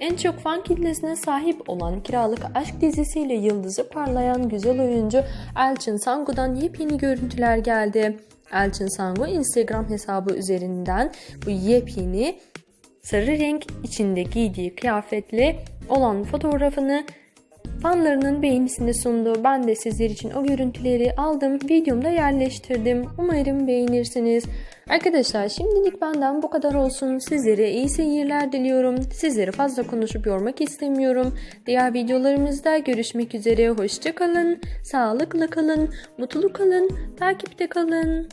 en çok fan kitlesine sahip olan Kiralık Aşk dizisiyle yıldızı parlayan güzel oyuncu Elçin Sangu'dan yepyeni görüntüler geldi. Elçin Sangu Instagram hesabı üzerinden bu yepyeni sarı renk içinde giydiği kıyafetle olan fotoğrafını fanlarının beğenisini sundu. Ben de sizler için o görüntüleri aldım, videomda yerleştirdim. Umarım beğenirsiniz. Arkadaşlar şimdilik benden bu kadar olsun. Sizlere iyi seyirler diliyorum. Sizleri fazla konuşup yormak istemiyorum. Diğer videolarımızda görüşmek üzere. Hoşça kalın, sağlıklı kalın, mutlu kalın, takipte kalın.